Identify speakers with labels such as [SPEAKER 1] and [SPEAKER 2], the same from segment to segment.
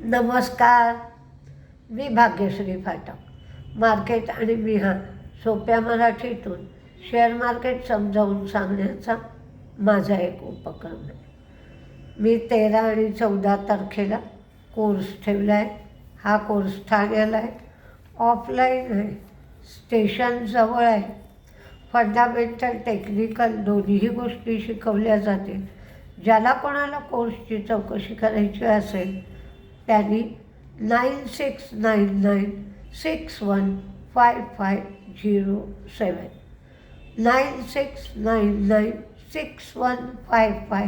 [SPEAKER 1] नमस्कार. मी भाग्यश्री फाटक. मार्केट आणि मी सोप्या मराठीतून शेअर मार्केट समजावून सांगण्याचा माझा एक उपक्रम आहे. मी तेरा आणि चौदा तारखेला कोर्स ठेवला आहे हा कोर्स ठाण्याला आहे. ऑफलाईन आहे. स्टेशनजवळ आहे. फंडामेंटल टेक्निकल दोन्हीही गोष्टी शिकवल्या जातील. ज्याला कोणाला कोर्सची चौकशी करायची असेल त्यांनी nine six nine nine six one five five zero seven nine six nine nine six one five five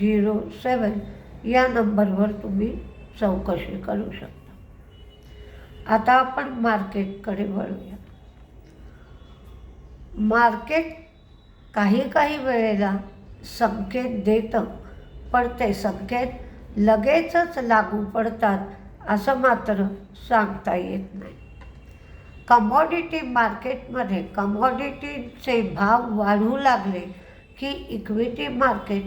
[SPEAKER 1] zero seven या नंबरवर तुम्ही चौकशी करू शकता. आता आपण मार्केटकडे वळूया. मार्केट काही काही वेळेला संकेत देतं पण ते संकेत लगेचच लागू पडतात असं मात्र सांगता येत नाही. कमॉडिटी मार्केटमध्ये कमॉडिटीचे भाव वाढू लागले की इक्विटी मार्केट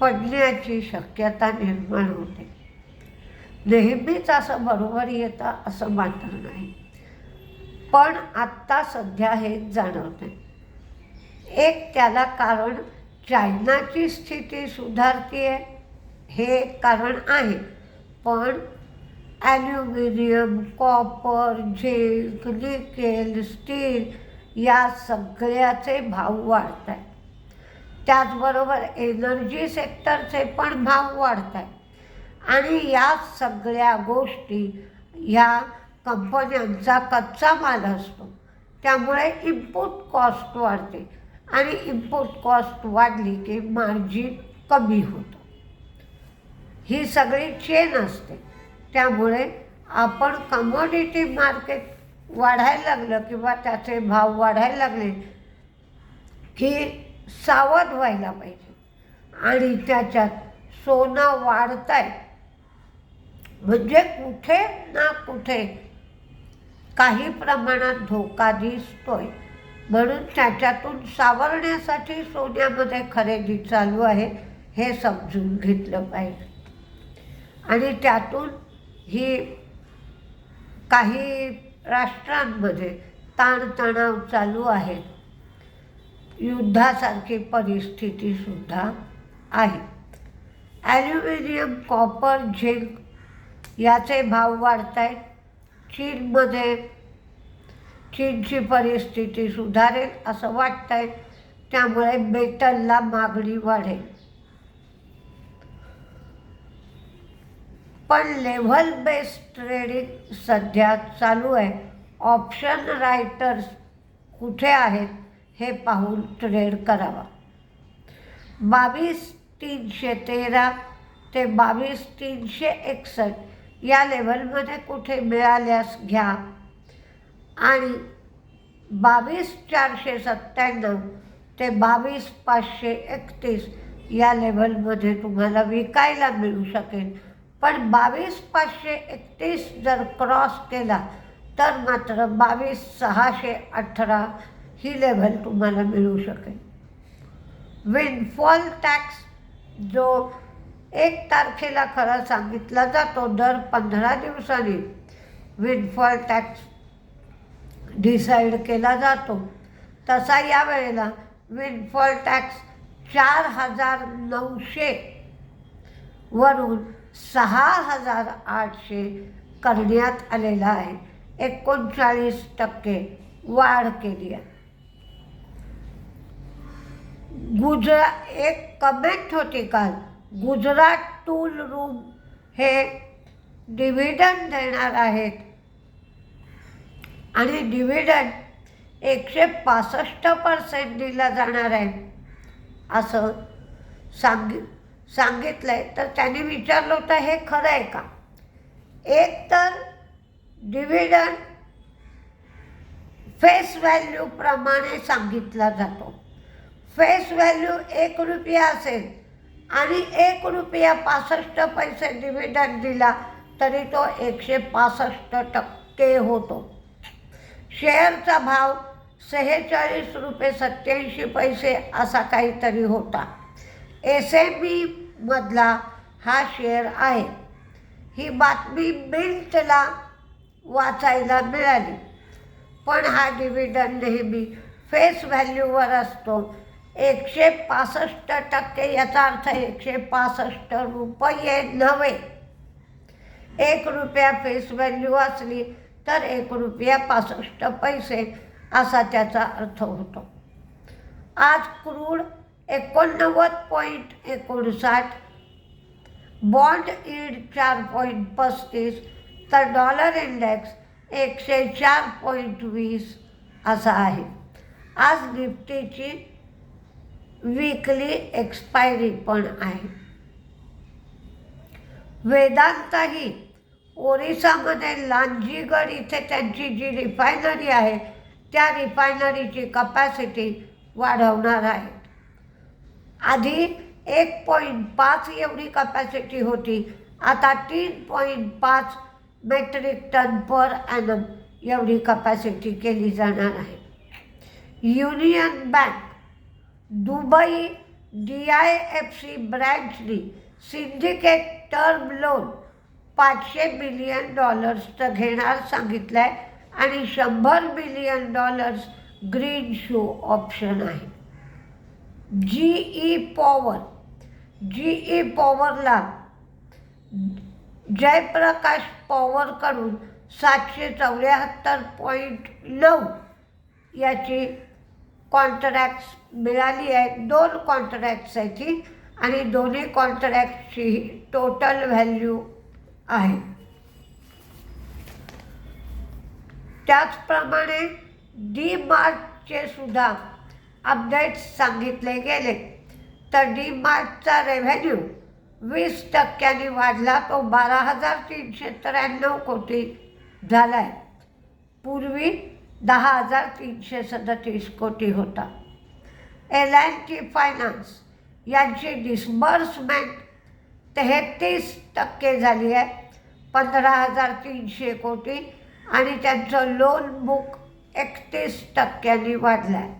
[SPEAKER 1] पडण्याची शक्यता निर्माण होते. नेहमीच असं बरोबर येतं असं मात्र नाही. पण आत्ता सध्या हे जाणवते. एक त्याला कारण चायनाची स्थिती सुधारते हे कारण आहे. पण aluminium copper zinc nickel steel या सगळ्याचे भाव वाढत आहेत त्याचबरोबर एनर्जी सेक्टरचे पण भाव वाढत आहेत आणि या सगळ्या गोष्टी ह्या कंपन्यांचा कच्चा माल असतो. त्यामुळे इनपुट कॉस्ट वाढते. आणि इनपुट कॉस्ट वाढली की मार्जिन कमी होतं. ही सगळी चेन असते. त्यामुळे आपण कमोडिटी मार्केट वाढायला लागलं किंवा त्याचे भाव वाढायला लागले की सावध व्हायला पाहिजे. आणि त्याच्यात सोनं वाढत आहे म्हणजे कुठे ना कुठे काही प्रमाणात धोका दिसतोय. म्हणून त्याच्यातून सावरण्यासाठी सोन्यामध्ये खरेदी चालू आहे हे समजून घेतलं पाहिजे. आणि त्यातून ही काही राष्ट्रांमध्ये ताणतणाव चालू आहेत युद्धासारखी परिस्थितीसुद्धा आहे. ॲल्युमिनियम कॉपर झिंक याचे भाव वाढत आहेत चीनमध्ये चीनची परिस्थिती सुधारेल असं वाटतंय. आहे त्यामुळे मेटलला मागणी वाढेल. पण लेव्हल बेस्ड ट्रेडिंग सध्या चालू आहे. ऑप्शन रायटर्स कुठे आहेत हे पाहून ट्रेड करावा. बावीस तीनशे तेरा ते बावीस तीनशे एकसष्ट या लेवलमध्ये कुठे मिळाल्यास घ्या. आणि बावीस चारशे सत्त्याण्णव ते बावीस पाचशे एकतीस या लेवलमध्ये तुम्हाला विकायला मिळू शकेल. पण बावीस पाचशे एकतीस जर क्रॉस केला तर मात्र बावीस सहाशे अठरा ही लेवल तुम्हाला मिळू शकेल. विनफॉल टॅक्स जो एक तारखेला खरा सांगितला जातो दर पंधरा दिवसांनी विनफॉल टॅक्स डिसाईड केला जातो. तसा या वेळेला विनफॉल टॅक्स चार हजार नऊशे वरून सहा हजार आठशे करण्यात आलेला आहे. एकोणचाळीस टक्के वाढ केली आहे. गुजरा एक कमेंट होती काल. गुजरात टूल रूम हे डिव्हिडंड देणार आहेत. आणि डिव्हिडंड एकशे पासष्ट पर्सेंट दिला जाणार आहे. असं सांग सांगितलं आहे तर त्याने विचारलं होतं हे खरं आहे का? एक तर डिव्हिडंड फेस व्हॅल्यूप्रमाणे सांगितला जातो. फेस व्हॅल्यू एक रुपया असेल आणि एक रुपया पासष्ट पैसे डिव्हिडंड दिला तरी तो एकशे पासष्ट टक्के होतो. शेअरचा भाव सेहेचाळीस रुपये सत्याऐंशी पैसे असा काहीतरी होता. एस एम मधला हा शेअर आहे. ही बातमी बिल्टला वाचायला मिळाली. पण हा डिव्हिडंड नेहमी फेस व्हॅल्यूवर असतो. एकशे पासष्ट टक्के याचा अर्थ एकशे पासष्ट रुपये नव्हे. एक रुपया फेस व्हॅल्यू असली तर एक रुपया पासष्ट पैसे असा त्याचा अर्थ होतो. आज क्रूड एकोणनव्वद पॉईंट एकोणसाठ बॉन्ड ईड चार पॉईंट पस्तीस तर डॉलर इंडेक्स एकशे चार पॉईंट वीस असा आहे. आज निफ्टीची वीकली एक्सपायरी पण आहे. वेदांतही ओरिसामध्ये लांजीगड इथे त्यांची जी रिफायनरी आहे त्या रिफायनरीची कपॅसिटी वाढवणार आहे. आधी एक पॉईंट पाच एवढी कपॅसिटी होती. आता तीन पॉईंट पाच मेट्रिक टन पर ॲनम एवढी कपॅसिटी केली जाणार आहे. Union Bank Dubai D I F C ब्रँचनी syndicate term loan पाचशे बिलियन डॉलर्सचं घेणार सांगितलं आहे आणि शंभर billion dollars green shoe option आहे. G E power G E पॉवरला Jaiprakash पॉवरकडून सातशे चौऱ्याहत्तर पॉईंट नऊ याची कॉन्ट्रॅक्ट्स मिळाली आहे दोन कॉन्ट्रॅक्ट्स आहेत ही आणि दोन्ही कॉन्ट्रॅक्टची टोटल व्हॅल्यू आहे. त्याचप्रमाणे डी मार्टचे सुद्धा अपडेट्स सांगितले गेले तर डी मार्टचा रेव्हेन्यू वीस टक्क्यांनी वाढला. तो बारा हजार तीनशे त्र्याण्णव कोटी झाला आहे पूर्वी दहा हजार तीनशे सदतीस कोटी होता. एल अँड टी फायनान्स यांची डिस्बर्समेंट तेहतीस टक्के झाली आहे. पंधरा हजार तीनशे कोटी आणि त्यांचं लोन बुक एकतीस टक्क्यांनी वाढलं आहे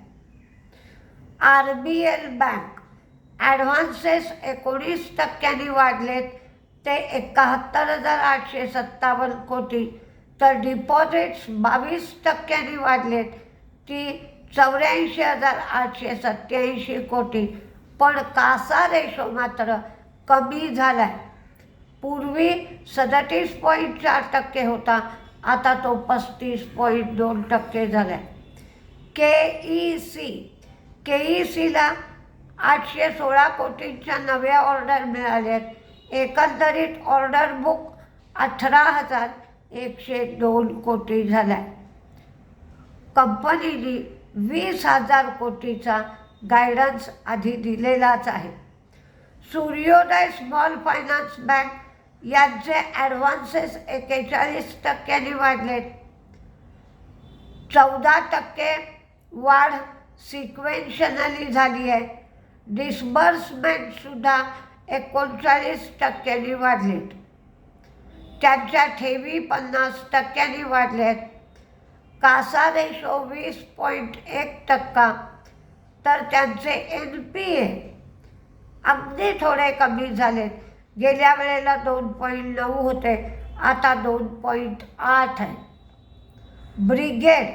[SPEAKER 1] R B L bank. Advances एकोणीस टक्क्यांनी वाढलेत. ते एकाहत्तर हजार आठशे सत्तावन्न कोटी. तर डिपॉझिट्स बावीस टक्क्यांनी वाढलेत. ती चौऱ्याऐंशी हजार आठशे सत्त्याऐंशी कोटी. पण कासा रेशो मात्र कमी झाला आहे पूर्वी सदतीस पॉईंट चार टक्के होता. आता तो पस्तीस पॉईंट दोन टक्के झाला आहे K E C K E सीला आठशे सोळा कोटींच्या नव्या ऑर्डर मिळाल्यात. एकंदरीत ऑर्डर बुक अठरा हजार एकशे दोन कोटी झाला आहे कंपनीने वीस हजार कोटीचा गायडन्स आधी दिलेलाच आहे. सूर्योदय स्मॉल फायनान्स बँक यांचे ॲडव्हान्सेस एकेचाळीस टक्क्यांनी वाढलेत. चौदा टक्के वाढ सिक्वेन्शनली झाली आहे. डिस्बर्समेंटसुद्धा एकोणचाळीस टक्क्यांनी वाढलेत त्यांच्या ठेवी पन्नास टक्क्यांनी वाढल्यात कासा रेशो वीस पॉईंट एक टक्का. तर त्यांचे एन पी ए अगदी थोडे कमी झालेत. गेल्या वेळेला दोन पॉईंट नऊ होते. आता दोन पॉईंट आठ आहे. ब्रिगेड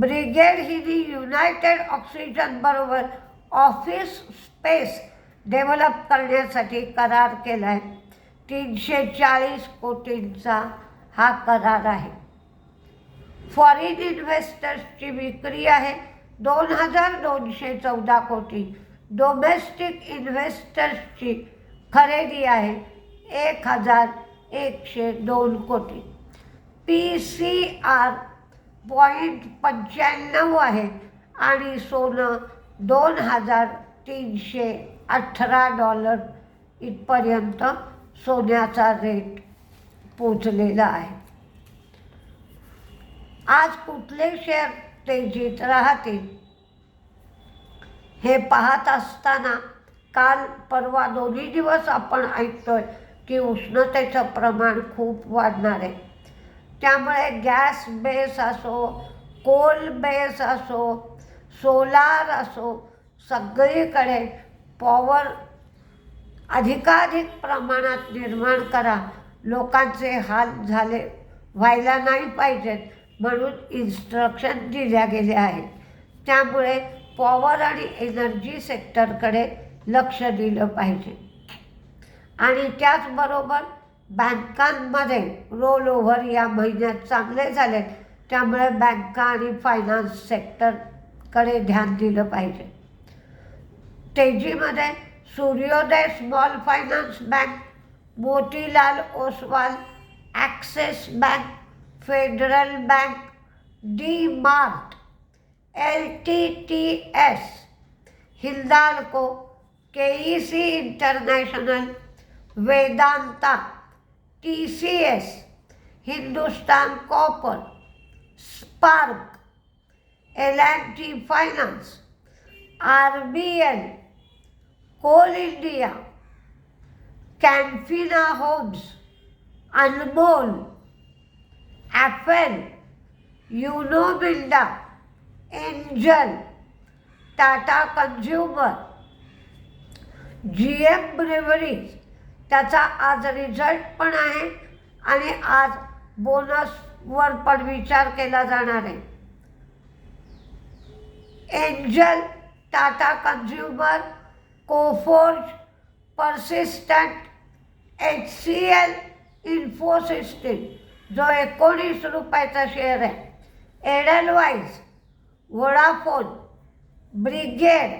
[SPEAKER 1] ब्रिगेड ही युनायटेड ऑक्सिजनबरोबर ऑफिस स्पेस डेव्हलप करण्यासाठी करार केला आहे तीनशे चाळीस कोटींचा हा करार आहे. फॉरेन इन्व्हेस्टर्सची विक्री आहे दोन हजार दोनशे चौदा कोटी. डोमेस्टिक इन्व्हेस्टर्सची खरेदी आहे एक हजार एकशे दोन कोटी. पी सी आर पॉईंट पंच्याण्णव आहे. आणि सोनं दोन हजार तीनशे अठरा डॉलर इथपर्यंत सोन्याचा रेट पोचलेला आहे. आज कुठले शेअर तेजीत राहतील? हे पाहत असताना काल परवा दोन्ही दिवस आपण ऐकतोय की उष्णतेचं प्रमाण खूप वाढणार आहे. त्यामुळे गॅस बेस असो कोल बेस असो सोलार असो सगळीकडे पॉवर अधिकाधिक प्रमाणात निर्माण करा. लोकांचे हाल झाले व्हायला नाही पाहिजेत म्हणून इन्स्ट्रक्शन दिल्या गेल्या आहेत. त्यामुळे पॉवर आणि एनर्जी सेक्टरकडे लक्ष दिलं पाहिजे. आणि त्याचबरोबर बँकांमध्ये रोल ओव्हर या महिन्यात चांगले झाले. त्यामुळे बँका आणि फायनान्स सेक्टरकडे ध्यान दिलं पाहिजे. तेजीमध्ये Suryoday Small Finance Bank Motilal Oswal Axis Bank Federal Bank D Mart L T T S Hindalco K E C International Vedanta T C S Hindustan Copper Spark L and T Finance R B L Coal India Canfina Homes Anmol Affle Uno बिल्डा Angel Tata Consumer G M Breweries त्याचा आज result पण आहे आणि आज बोनसवर पण विचार केला जाणार आहे. Angel Tata Consumer Coforge Persistent H C L Infosystem जो एकोणीस रुपयाचा शेअर आहे. Edelweiss Vodafone Brigade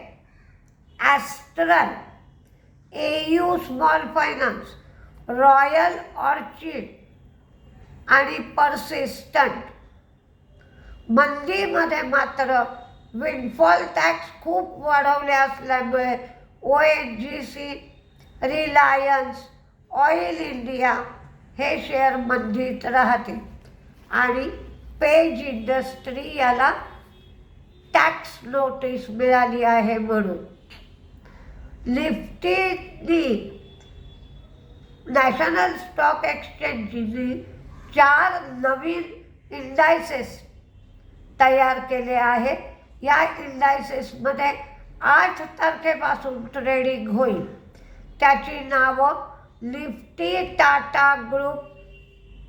[SPEAKER 1] Astral A U Small Finance Royal Orchid आणि पर्सिस्टंट मंदीमध्ये मात्र विंडफॉल टॅक्स खूप वाढवले असल्यामुळे O N G C Reliance Oil India हे शेअर मंदीत राहतील. आणि पेज इंडस्ट्री याला टॅक्स नोटीस मिळाली आहे म्हणून. लिफ्टीनी नॅशनल स्टॉक एक्सचेंजनी चार नवीन इंडायसेस तयार केले आहेत. या इंडायसेसमध्ये आठ तारखेपासून ट्रेडिंग होईल. त्याची नावं Nifty Tata group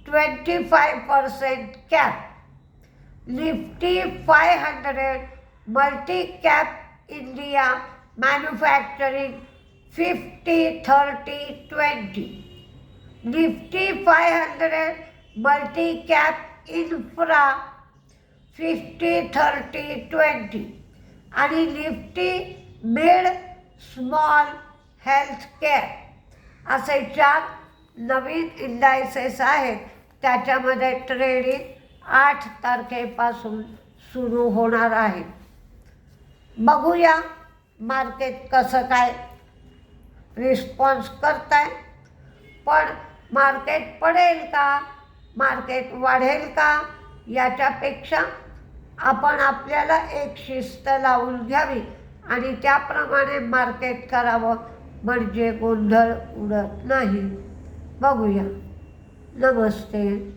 [SPEAKER 1] twenty five percent cap Nifty five hundred multi cap India manufacturing fifty thirty twenty Nifty five hundred multi cap infra fifty thirty twenty आणि Nifty mid small health care असे चार नवीन indices आहेत. त्याच्यामध्ये trading आठ तारखेपासून सुरू होणार आहे. बघूया. मार्केट कसं काय रिस्पॉन्स करत आहे पण मार्केट पडेल का? मार्केट वाढेल का? याच्यापेक्षा आपण आपल्याला एक शिस्त लावून घ्यावी आणि त्याप्रमाणे मार्केट करावं म्हणजे गोंधळ उडत नाही. बघूया. नमस्ते.